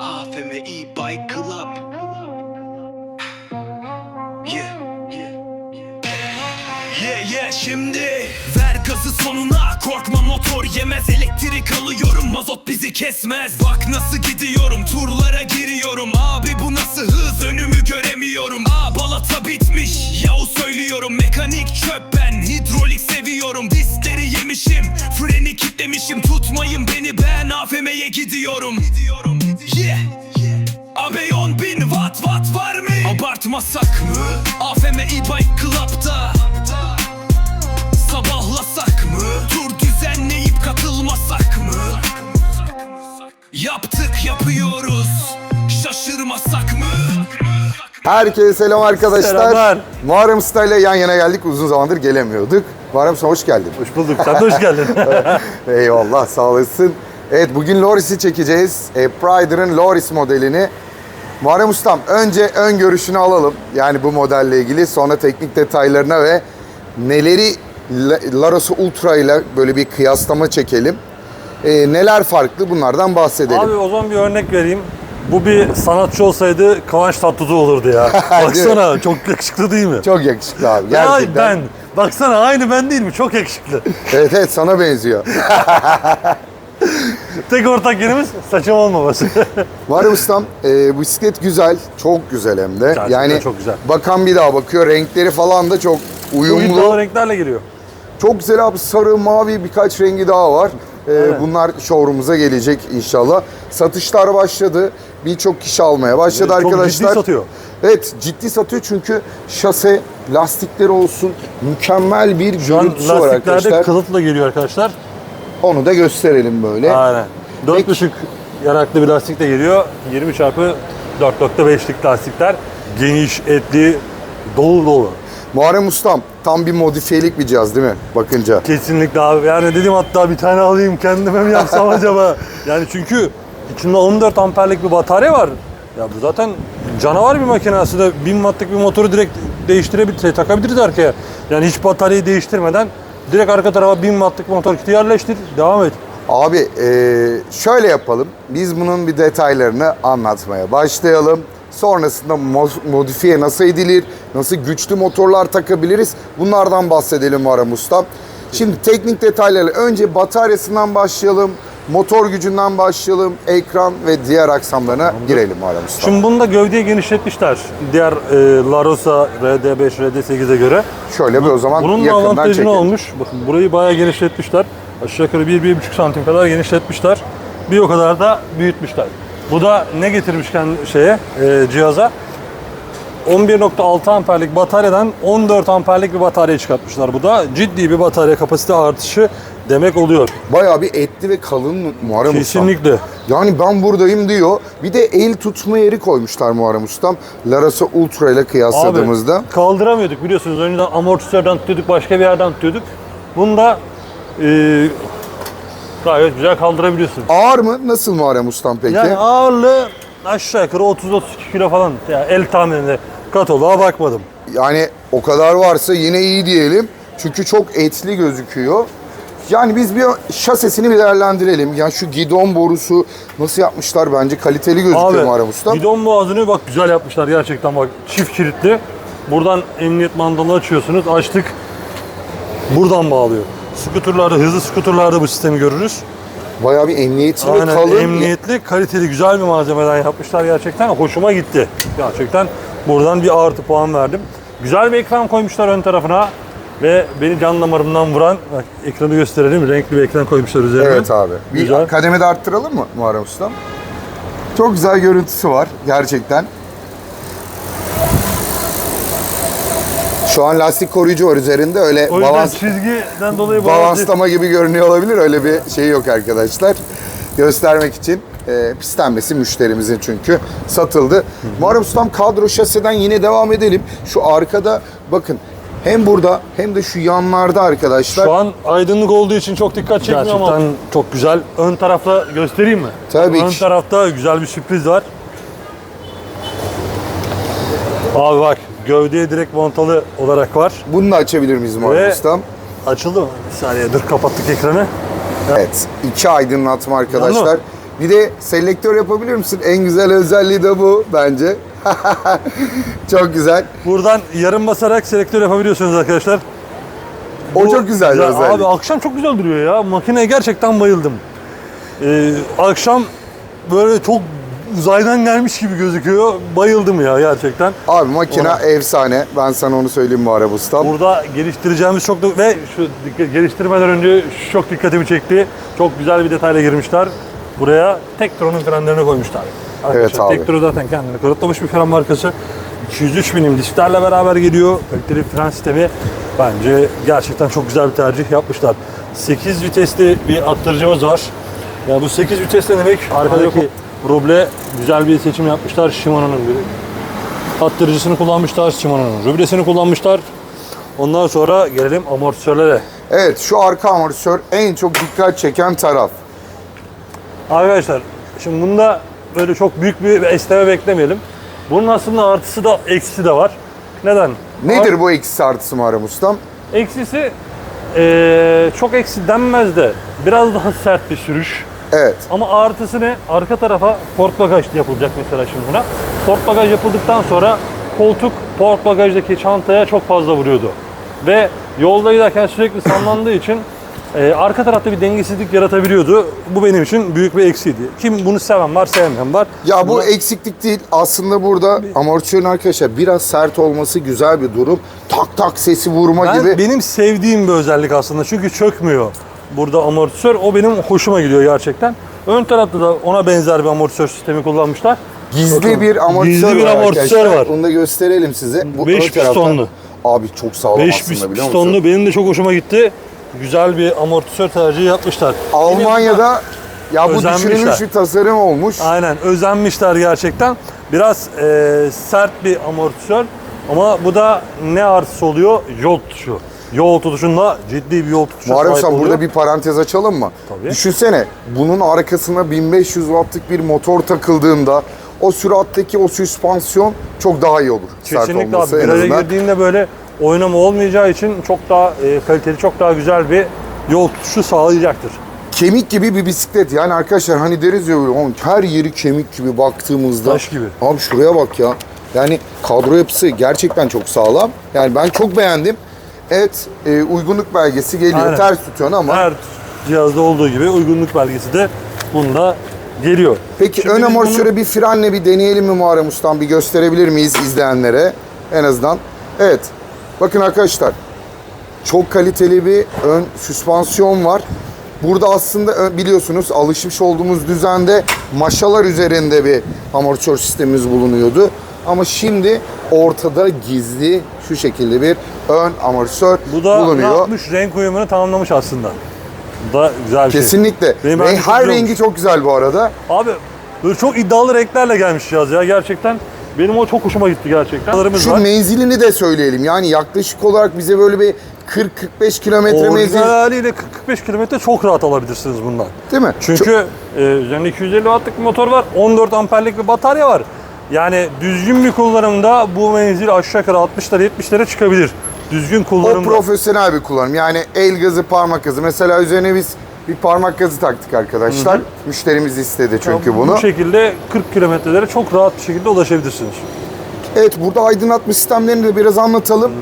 AFM E-Bike Club. Yeah. Yeah yeah şimdi. Ver gazı sonuna Korkma motor yemez. Elektrik alıyorum Mazot bizi kesmez. Bak nasıl gidiyorum Turlara giriyorum. Abi bu nasıl hız Önümü göremiyorum. Aa balata bitmiş Yahu söylüyorum. Mekanik çöp ben Hidrolik seviyorum. Diskleri yemişim Freni kitlemişim. Tutmayın beni ben AFM'ye gidiyorum Yeah Abi 10 bin watt watt var mı? Abartmasak mı? AFM e-bike club'da Sabahlasak mı? Tur düzenleyip katılmasak mı? Yaptık yapıyoruz Şaşırmasak mı? Herkese selam arkadaşlar. Selamlar. Muharrem Usta ile yan yana geldik. Uzun zamandır gelemiyorduk. Muharrem Usta hoş geldin. Hoş bulduk. Sen de hoş geldin. Eyvallah sağ olasın. Evet bugün Loris'i çekeceğiz. E, Prider'ın Loris modelini. Muharrem Ustam önce ön görüşünü alalım. Yani bu modelle ilgili sonra teknik detaylarına ve neleri La- Laros Ultra ile böyle bir kıyaslama çekelim. E, neler farklı bunlardan bahsedelim. Abi o zaman bir örnek vereyim. Bu bir sanatçı olsaydı Kıvanç Tatlıtuğ olurdu ya. Baksana çok yakışıklı değil mi? Çok yakışıklı abi. Ya Gerçekten. ben. Baksana aynı ben değil mi? Çok yakışıklı. Evet evet sana benziyor. Tek ortak yerimiz saçım olmaması. Muharrem Ustam, e, bisiklet güzel, çok güzel hem de. Gerçekten yani çok güzel. bakan bir daha bakıyor, renkleri falan da çok Uyumlu uyumlu. renklerle geliyor. Çok güzel abi, sarı, mavi birkaç rengi daha var. E, Evet. Bunlar showroom'uza gelecek inşallah. Satışlar başladı. Birçok kişi almaya başladı Evet, çok arkadaşlar. ciddi satıyor. Evet, ciddi satıyor çünkü şase, lastikleri olsun mükemmel bir Şu var lastiklerde arkadaşlar. kılıfla geliyor arkadaşlar. Onu da gösterelim böyle. Aynen. Peki. 4.5 yaraklı bir lastik de geliyor. 20 çarpı 4.5'lik lastikler. Geniş, etli, dolu dolu. Muharrem Ustam, tam bir modifiyelik bir cihaz değil mi? Bakınca. Kesinlikle abi. Yani dedim hatta bir tane alayım kendime mi yapsam acaba? Yani çünkü içinde 14 amperlik bir batarya var. Ya bu zaten canavar bir makine aslında. 1000 wattlık bir motoru direkt değiştirebilir, takabiliriz arkaya. Yani hiç bataryayı değiştirmeden direkt arka tarafa 1000 wattlık motor kiti yerleştir, devam et. Abi eee, şöyle yapalım. Biz bunun bir detaylarını anlatmaya başlayalım. Sonrasında mo- modifiye nasıl edilir, nasıl güçlü motorlar takabiliriz bunlardan bahsedelim Muharrem Usta. Şimdi teknik detaylarla önce bataryasından başlayalım, motor gücünden başlayalım, ekran ve diğer aksamlarına girelim Muharrem Usta. Şimdi bunu da gövdeyi genişletmişler. Diğer e, Larosa RD5, RD8'e göre. Şöyle bir o zaman Bunun da yakından avantajı ne çekelim. olmuş? Bakın burayı bayağı genişletmişler. Aşağı yukarı 1-1,5 santim kadar genişletmişler. Bir o kadar da büyütmüşler. Bu da ne getirmişken şeye, e, cihaza? 11.6 amperlik bataryadan 14 amperlik bir batarya çıkartmışlar. Bu da ciddi bir batarya kapasite artışı demek oluyor. Bayağı bir etli ve kalın Muharrem Ustam. Kesinlikle. Yani ben buradayım diyor. Bir de el tutma yeri koymuşlar Muharrem Ustam. Larasa Ultra ile kıyasladığımızda. Abi, kaldıramıyorduk biliyorsunuz. Önceden amortisörden tutuyorduk, başka bir yerden tutuyorduk. Bunu da e, gayet güzel kaldırabiliyorsun. Ağır mı? Nasıl Muharrem Ustam peki? Yani ağırlığı aşağı yukarı 30-32 kilo falan. Yani el tahmininde kataloğa bakmadım. Yani o kadar varsa yine iyi diyelim. Çünkü çok etli gözüküyor. Yani biz bir şasesini bir değerlendirelim. Yani şu gidon borusu nasıl yapmışlar bence kaliteli gözüküyor Muharrem Ustam. gidon boğazını bak güzel yapmışlar gerçekten bak çift kilitli. Buradan emniyet mandalını açıyorsunuz. Açtık. Buradan bağlıyor. Skuterlarda, hızlı skuterlarda bu sistemi görürüz. Bayağı bir emniyetli ve Aynen kalın. emniyetli, kaliteli, güzel bir malzemeden yapmışlar gerçekten. Hoşuma gitti. Gerçekten buradan bir artı puan verdim. Güzel bir ekran koymuşlar ön tarafına. Ve beni can damarımdan vuran, bak ekranı gösterelim. Renkli bir ekran koymuşlar üzerine. Evet abi. Bir Güzel. kademe de arttıralım mı Muharrem Ustam? Çok güzel görüntüsü var gerçekten. Şu an lastik koruyucu var üzerinde öyle O yüzden balans, çizgiden dolayı balans balanslama gibi görünüyor olabilir. Öyle bir şey yok arkadaşlar. Göstermek için e, pislenmesi müşterimizin çünkü satıldı. Muharrem Ustam kadro şaseden yine devam edelim. Şu arkada bakın hem burada hem de şu yanlarda arkadaşlar. Şu an aydınlık olduğu için çok dikkat çekmiyor Gerçekten ama çok güzel. Ön tarafta göstereyim mi? Tabii Ön ki. tarafta güzel bir sürpriz var. Abi bak gövdeye direkt montalı olarak var. Bunu da açabilir miyiz Muharrem Ve- Ustam? Açıldı mı? Bir saniye dur kapattık ekranı. Evet. iki aydınlatma arkadaşlar. Bir de selektör yapabilir misin? En güzel özelliği de bu bence. çok güzel. Buradan yarım basarak selektör yapabiliyorsunuz arkadaşlar. O Bu- çok güzel Ya özellik. Abi akşam çok güzel duruyor ya. Makineye gerçekten bayıldım. Ee, akşam böyle çok uzaydan gelmiş gibi gözüküyor. Bayıldım ya gerçekten. Abi makine efsane. Ben sana onu söyleyeyim bu araba ustam. Burada geliştireceğimiz çok da ve şu dikkat- geliştirmeden önce çok dikkatimi çekti. Çok güzel bir detayla girmişler. Buraya Tektron'un frenlerini koymuşlar. Arkadaşlar, abi. Tektron zaten kendini kanıtlamış bir fren markası. 203 milim disklerle beraber geliyor. Kaliteli fren sistemi bence gerçekten çok güzel bir tercih yapmışlar. 8 vitesli bir attırıcımız var. Yani bu 8 vites ne demek? Arkadaki ruble güzel bir seçim yapmışlar. Shimano'nun bir attırıcısını kullanmışlar. Shimano'nun rubresini kullanmışlar. Ondan sonra gelelim amortisörlere. Evet şu arka amortisör en çok dikkat çeken taraf. Arkadaşlar şimdi bunda böyle çok büyük bir esneme beklemeyelim. Bunun aslında artısı da eksisi de var. Neden? Nedir bu eksisi artısı Muharrem ustam? Eksisi eee, çok eksi denmez de biraz daha sert bir sürüş. Evet. Ama artısı ne? Arka tarafa port bagaj yapılacak mesela şimdi buna. Port bagaj yapıldıktan sonra koltuk port bagajdaki çantaya çok fazla vuruyordu. Ve yolda giderken sürekli sallandığı için e, arka tarafta bir dengesizlik yaratabiliyordu. Bu benim için büyük bir eksiydi. Kim bunu seven var, sevmeyen var. Ya bu Buna- eksiklik değil. Aslında burada amortisörün arkadaşlar biraz sert olması güzel bir durum. Tak tak sesi vurma ben, gibi. benim sevdiğim bir özellik aslında çünkü çökmüyor burada amortisör. O benim hoşuma gidiyor gerçekten. Ön tarafta da ona benzer bir amortisör sistemi kullanmışlar. Gizli Bakın, bir amortisör gizli bir var amortisör arkadaşlar. var. Onu da gösterelim size. Bu Beş ön taraftan- pistonlu. Abi çok sağlam 5 aslında biliyor pistonlu musun? benim de çok hoşuma gitti. Güzel bir amortisör tercihi yapmışlar. Almanya'da ya bu düşünülmüş bir tasarım olmuş. Aynen özenmişler gerçekten. Biraz e, sert bir amortisör ama bu da ne artısı oluyor? Yol tutuşu. Yol tutuşunda ciddi bir yol tutuşu Muharrem sahip Usta oluyor. burada bir parantez açalım mı? Tabii. Düşünsene bunun arkasına 1500 wattlık bir motor takıldığında o süratteki o süspansiyon çok daha iyi olur. sert Kesinlikle abi. Viraja girdiğinde böyle oynama olmayacağı için çok daha e, kaliteli, çok daha güzel bir yol tutuşu sağlayacaktır. Kemik gibi bir bisiklet yani arkadaşlar hani deriz ya böyle "Oğlum her yeri kemik gibi baktığımızda. Taş gibi. Abi şuraya bak ya. Yani kadro yapısı gerçekten çok sağlam. Yani ben çok beğendim. Evet e, uygunluk belgesi geliyor. Aynen. Ters tutuyorsun ama. Her cihazda olduğu gibi uygunluk belgesi de bunda geliyor. Peki Şimdi ön biz amortisörü bunu- bir frenle bir deneyelim mi Muharrem Ustam? Bir gösterebilir miyiz izleyenlere en azından? Evet. Bakın arkadaşlar. Çok kaliteli bir ön süspansiyon var. Burada aslında biliyorsunuz alışmış olduğumuz düzende maşalar üzerinde bir amortisör sistemimiz bulunuyordu. Ama şimdi ortada gizli şu şekilde bir ön amortisör Bu da ne bulunuyor. yapmış? Renk uyumunu tamamlamış aslında. Bu da güzel bir şey. Kesinlikle. Bence çok her rengi çok güzel bu arada. Abi böyle çok iddialı renklerle gelmiş cihaz ya gerçekten. Benim o çok hoşuma gitti gerçekten. Şu var. menzilini de söyleyelim. Yani yaklaşık olarak bize böyle bir 40-45 kilometre menzil Orijinal haliyle 40-45 kilometre çok rahat alabilirsiniz bundan. değil mi? Çünkü e, üzerinde 250 wattlık bir motor var, 14 amperlik bir batarya var. Yani düzgün bir kullanımda bu menzil aşağı yukarı 60'lara 70'lere çıkabilir. Düzgün o kullanımda. profesyonel bir kullanım. Yani el gazı, parmak gazı. Mesela üzerine biz bir parmak gazı taktık arkadaşlar. Müşterimiz istedi çünkü Bu bunu. şekilde 40 kilometrelere çok rahat bir şekilde ulaşabilirsiniz. Evet burada aydınlatma sistemlerini de biraz anlatalım.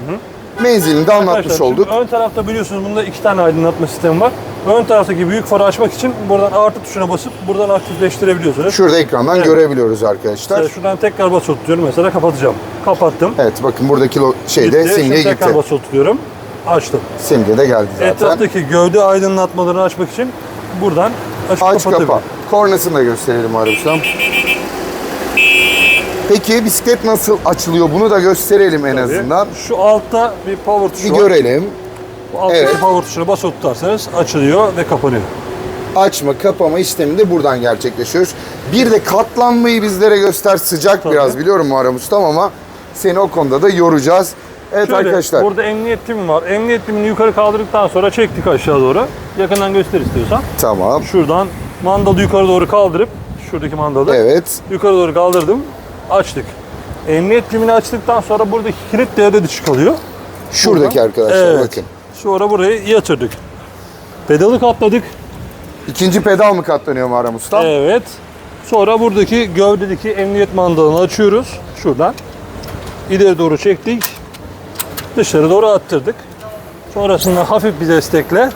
Menzilini de anlatmış olduk. ön tarafta biliyorsunuz bunda iki tane aydınlatma sistemi var. Ön taraftaki büyük farı açmak için buradan artı tuşuna basıp buradan aktifleştirebiliyorsunuz. Şurada ekrandan Evet. görebiliyoruz arkadaşlar. Mesela şuradan tekrar basılı tutuyorum mesela kapatacağım. Kapattım. Evet bakın buradaki şeyde Gitti. simge Şimdi tekrar gitti. basılı tutuyorum. Açtım. Simge de geldi zaten. Etraftaki gövde aydınlatmalarını açmak için buradan açıp Aç kapatabilirim. kapa. Kornasını da gösterelim Arapsam. Peki bisiklet nasıl açılıyor? Bunu da gösterelim en azından. Şu altta bir power tuşu Bir var. görelim. Bu alttaki Evet. power tuşuna basılı tutarsanız açılıyor ve kapanıyor. Açma, kapama işlemi de buradan gerçekleşiyor. Bir de katlanmayı bizlere göster. Sıcak Tabii. biraz biliyorum Muharrem Ustam ama seni o konuda da yoracağız. Evet Şöyle, arkadaşlar. Burada emniyet timi var. Emniyet timini yukarı kaldırdıktan sonra çektik aşağı doğru. Yakından göster istiyorsan. Tamam. Şuradan mandalı yukarı doğru kaldırıp şuradaki mandalı Evet. yukarı doğru kaldırdım. Açtık. Emniyet timini açtıktan sonra buradaki kilit devre dışı kalıyor. Şuradaki Buradan- arkadaşlar Evet. bakın. Sonra burayı yatırdık. Pedalı kapladık. İkinci pedal mı katlanıyor Muharrem Usta? Evet. Sonra buradaki gövdedeki emniyet mandalını açıyoruz. Şuradan. İleri doğru çektik. Dışarı doğru attırdık. Sonrasında hafif bir destekle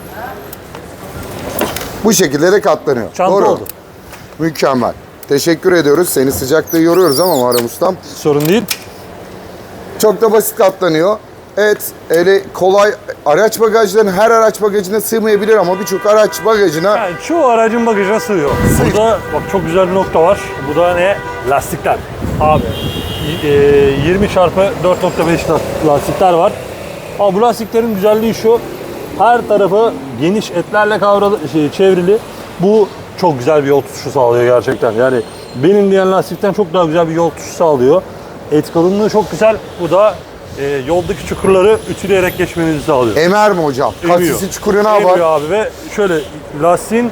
Bu şekilde de katlanıyor. çanta Doğru. oldu. Mükemmel. Teşekkür ediyoruz. Seni sıcakta yoruyoruz ama Muharrem Ustam. Sorun değil. Çok da basit katlanıyor. Evet öyle kolay araç bagajlarının her araç bagajına sığmayabilir ama birçok araç bagajına Yani çoğu aracın bagajına sığıyor. Burada bak çok güzel bir nokta var. Bu da ne? Lastikler. Abi y- e, 20 çarpı 4.5 la- lastikler var. Ama bu lastiklerin güzelliği şu. Her tarafı geniş etlerle kavralı, şey, çevrili. Bu çok güzel bir yol tutuşu sağlıyor gerçekten. Yani benim diyen lastikten çok daha güzel bir yol tutuşu sağlıyor. Et kalınlığı çok güzel. Bu da e, yoldaki çukurları ütüleyerek geçmenizi sağlıyor. emer mi hocam? Emiyor. Kasisi çukuruna Emiyor var. abi ve şöyle lastiğin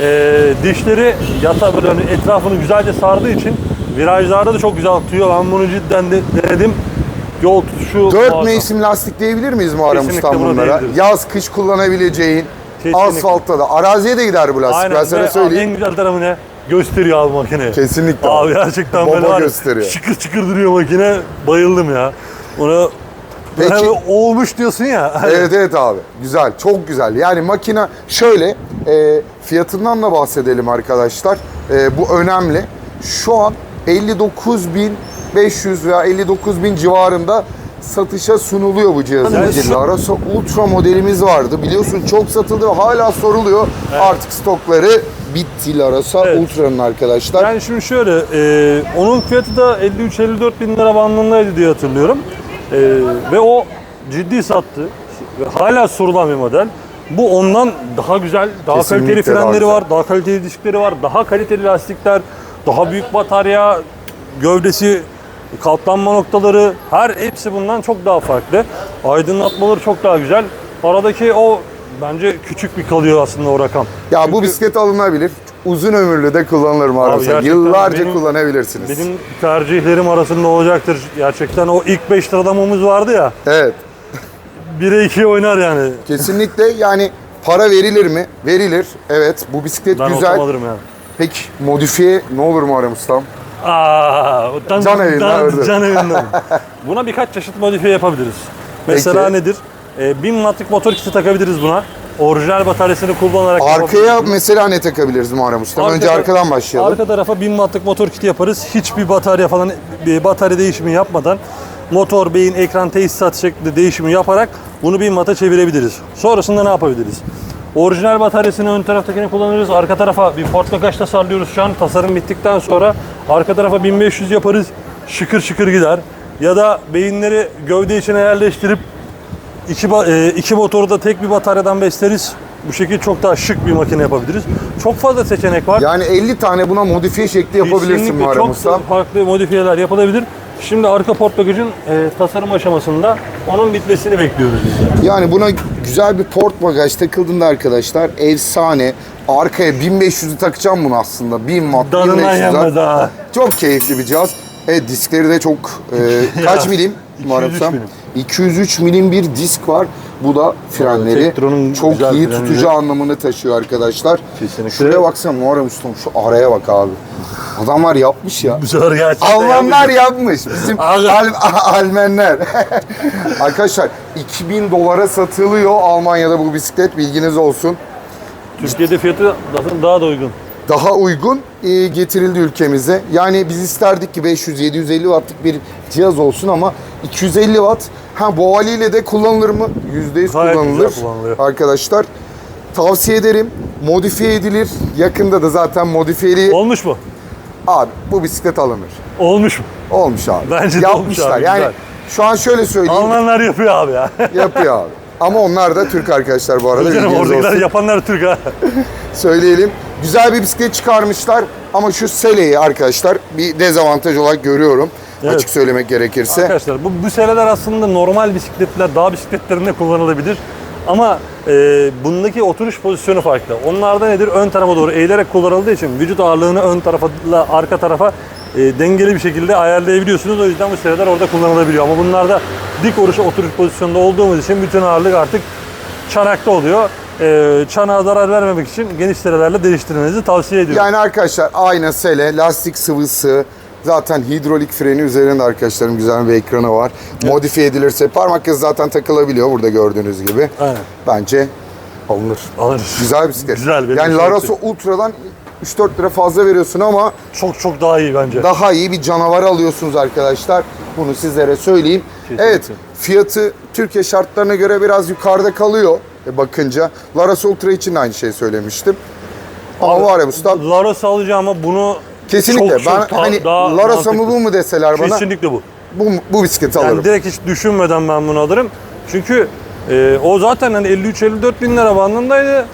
e, dişleri yata böyle hani etrafını güzelce sardığı için virajlarda da çok güzel tutuyor. Ben bunu cidden de denedim. Yol tutuşu Dört muazzam. mevsim lastik diyebilir miyiz Muharrem Ustam bunlara? Yaz, kış kullanabileceğin, Kesinlikle. asfaltta da. Araziye de gider bu lastik Aynen. ben sana Ve söyleyeyim. En güzel tarafı ne? Gösteriyor abi makine. Kesinlikle. Abi gerçekten Baba böyle var gösteriyor. Çıkır çıkır duruyor makine. Bayıldım ya. Ona Peki. Olmuş diyorsun ya. Evet evet abi. Güzel. Çok güzel. Yani makine şöyle e, fiyatından da bahsedelim arkadaşlar. E, bu önemli. Şu an 59.500 veya 59.000 civarında satışa sunuluyor bu cihazın Yani şu- Arasa Ultra modelimiz vardı. Biliyorsun çok satıldı ve hala soruluyor. Artık stokları bitti Arasa Evet. Ultra'nın arkadaşlar. Yani şimdi şöyle, e, onun fiyatı da 53-54 bin lira bandındaydı diye hatırlıyorum. E, ve o ciddi sattı. Ve hala sorulan bir model. Bu ondan daha güzel, daha Kesinlikle kaliteli frenleri var, daha kaliteli diskleri var, daha kaliteli lastikler, daha büyük batarya, gövdesi, katlanma noktaları, her hepsi bundan çok daha farklı. Aydınlatmaları çok daha güzel. Aradaki o bence küçük bir kalıyor aslında o rakam. Ya bu bisiklet alınabilir. Uzun ömürlü de kullanılır gerçekten Yıllarca benim- kullanabilirsiniz. Benim tercihlerim arasında olacaktır. Gerçekten o ilk 5 lirada mumuz vardı ya. Evet. 1'e 2'ye oynar yani. Kesinlikle yani para verilir mi? Verilir. Evet bu bisiklet Ben güzel. olsam alırım yani. Peki modifiye ne olur Muharrem Ustam? Aa, Can evinden. Can evinden. Buna birkaç çeşit modifiye yapabiliriz. Mesela Peki. nedir? Ee, 1000 wattlık motor kiti takabiliriz buna. Orijinal bataryasını kullanarak Arkaya mesela ne takabiliriz Muharrem Ustam? Arka Önce arkadan başlayalım. Arka tarafa 1000 wattlık motor kiti yaparız. Hiçbir batarya falan bir batarya değişimi yapmadan motor, beyin, ekran tesisat şeklinde değişimi yaparak bunu 1000 watt'a çevirebiliriz. Sonrasında ne yapabiliriz? Orijinal bataryasını ön taraftakini kullanırız. Arka tarafa bir port bagaj tasarlıyoruz şu an. Tasarım bittikten sonra arka tarafa 1500 yaparız. Şıkır şıkır gider. Ya da beyinleri gövde içine yerleştirip iki, e, iki motoru da tek bir bataryadan besleriz. Bu şekilde çok daha şık bir makine yapabiliriz. Çok fazla seçenek var. Yani 50 tane buna modifiye şekli yapabilirsin Kesinlikle Muharrem çok Ustam. farklı modifiyeler yapılabilir. Şimdi arka port bagajın e, tasarım aşamasında onun bitmesini bekliyoruz biz. de. Yani buna güzel bir port bagaj takıldığında arkadaşlar efsane. Arkaya 1500'ü takacağım bunu aslında. 1000 watt, Darından 1500 yanma watt. Çok keyifli bir cihaz. Evet diskleri de çok e, kaç milim? Muharrem 203 Ustam? milim. 203 milim bir disk var. Bu da frenleri Tektron'un çok güzel iyi frenleri. tutucu anlamını taşıyor arkadaşlar. Kesinlikle. Şuraya baksana Muharrem Ustam şu araya bak abi. Adamlar yapmış ya. Gerçekten Almanlar yapmış. Bizim. Al- Almanlar. Arkadaşlar 2000 dolara satılıyor Almanya'da bu bisiklet bilginiz olsun. Türkiye'de fiyatı daha- daha da uygun. Daha uygun e, getirildi ülkemize. Yani biz isterdik ki 500-750 wattlık bir cihaz olsun ama 250 watt. Ha bu haliyle de kullanılır mı? %100 Gayet kullanılır. güzel kullanılıyor. Arkadaşlar tavsiye ederim. Modifiye edilir. Yakında da zaten modifiyeli Olmuş mu? abi bu bisiklet alınır. Olmuş mu? Olmuş abi. Bence de olmuş Yapmışlar. abi, yani güzel. şu an şöyle söyleyeyim. Almanlar yapıyor abi ya. Yapıyor abi. Ama onlar da Türk arkadaşlar bu arada. Canım bilginiz oradakiler olsun. yapanlar Türk ha. Söyleyelim. Güzel bir bisiklet çıkarmışlar ama şu seleyi arkadaşlar bir dezavantaj olarak görüyorum. Evet. Açık söylemek gerekirse. Arkadaşlar bu, seleler aslında normal bisikletler, dağ bisikletlerinde kullanılabilir. Ama e, bundaki oturuş pozisyonu farklı. Onlarda nedir? Ön tarafa doğru eğilerek kullanıldığı için vücut ağırlığını ön tarafa arka tarafa e, dengeli bir şekilde ayarlayabiliyorsunuz. O yüzden bu seleler orada kullanılabiliyor. Ama bunlarda dik oruç oturuş pozisyonunda olduğumuz için bütün ağırlık artık çanakta oluyor. e, çanağa zarar vermemek için geniş serelerle değiştirmenizi tavsiye ediyorum. Yani arkadaşlar ayna, sele, lastik sıvısı, zaten hidrolik freni üzerinde arkadaşlarım güzel bir ekranı var. Modifiye edilirse parmak izi zaten takılabiliyor burada gördüğünüz gibi. Aynen. Bence alınır. Alırız. Güzel bisiklet. Güzel, yani Laraso gitti. Ultra'dan 3-4 lira fazla veriyorsun ama Çok çok daha iyi bence. daha iyi bir canavar alıyorsunuz arkadaşlar. Bunu sizlere söyleyeyim. Kesinlikle. Evet, fiyatı Türkiye şartlarına göre biraz yukarıda kalıyor e, bakınca. Laraso Ultra için aynı şeyi söylemiştim. Ama var ya usta Laros alacağım ama bunu kesinlikle çok, çok ben daha- hani daha mu mantıklı. bu mu deseler bana Kesinlikle bu. bu, bu bisikleti Yani alırım. direkt hiç düşünmeden ben bunu alırım. Çünkü e, o zaten hani 53-54 bin lira bandındaydı.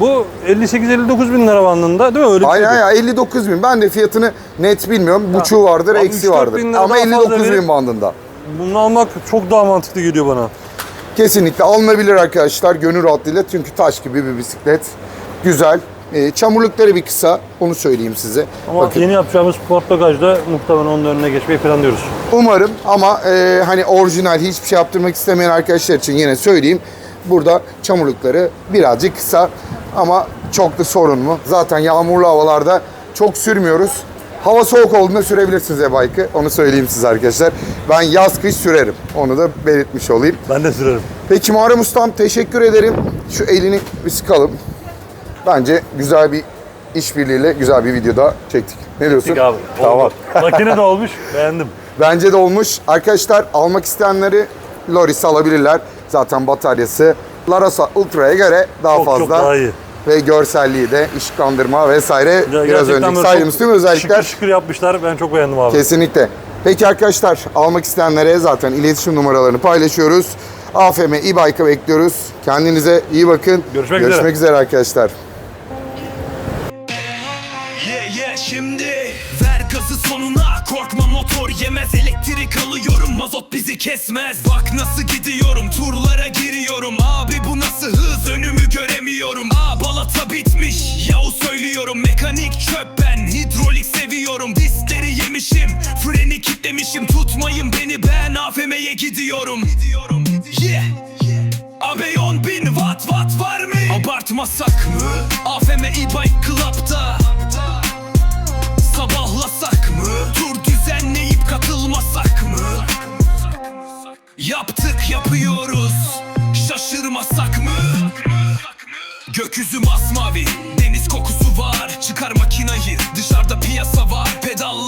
Bu 58-59 bin lira bandında değil mi? Öyle bir Aynen şeydi. ya 59 bin. Ben de fiyatını net bilmiyorum. Buçuğu vardır, Abi eksi 3-4 vardır. bin lira Ama daha fazla 59 bin verip- bandında. Bunu almak çok daha mantıklı geliyor bana. Kesinlikle alınabilir arkadaşlar gönül rahatlığıyla çünkü taş gibi bir bisiklet. Güzel. Ee, çamurlukları bir kısa onu söyleyeyim size. Ama Bakın yeni yapacağımız Sport Bagaj'da muhtemelen onun önüne geçmeyi planlıyoruz. umarım ama e, hani orijinal hiçbir şey yaptırmak istemeyen arkadaşlar için yine söyleyeyim. Burada çamurlukları birazcık kısa ama çok da sorun mu? Zaten yağmurlu havalarda çok sürmüyoruz. Hava soğuk olduğunda sürebilirsiniz e-bike'ı. Onu söyleyeyim size arkadaşlar. Ben yaz kış sürerim. Onu da belirtmiş olayım. Ben de sürerim. Peki Muharrem Ustam teşekkür ederim. Şu elini bir sıkalım. Bence güzel bir işbirliğiyle güzel bir videoda çektik. Ne diyorsun? Peki abi. Tamam. Oldu. Makine de olmuş. Beğendim. Bence de olmuş. Arkadaşlar almak isteyenleri Loris alabilirler. Zaten bataryası Larasa Ultra'ya göre daha Çok fazla. çok daha iyi. Ve görselliği de ışıklandırma vesaire Ya biraz önceki saydığımız tüm özellikler Şıkır şıkır yapmışlar. Ben çok beğendim abi. Kesinlikle. Peki arkadaşlar almak isteyenlere zaten iletişim numaralarını paylaşıyoruz. AFM e-bike'a bekliyoruz. Kendinize iyi bakın. Görüşmek üzere. Görüşmek üzere arkadaşlar. Yemez Elektrik alıyorum Mazot bizi kesmez. Bak nasıl gidiyorum Turlara giriyorum. Abi bu nasıl hız Önümü göremiyorum. Aa balata bitmiş Yahu söylüyorum. Mekanik çöp ben Hidrolik seviyorum. Diskleri yemişim Freni kitlemişim. Tutmayın beni ben AFM'ye gidiyorum. Gidiyorum Yeah. Abi 10 bin watt watt var mı? Abartmasak mı? AFM e-bike club'da Yaptık yapıyoruz. Şaşırmasak mı? Gökyüzü masmavi Deniz kokusu var. Çıkar makinayı Dışarıda piyasa var. Pedalla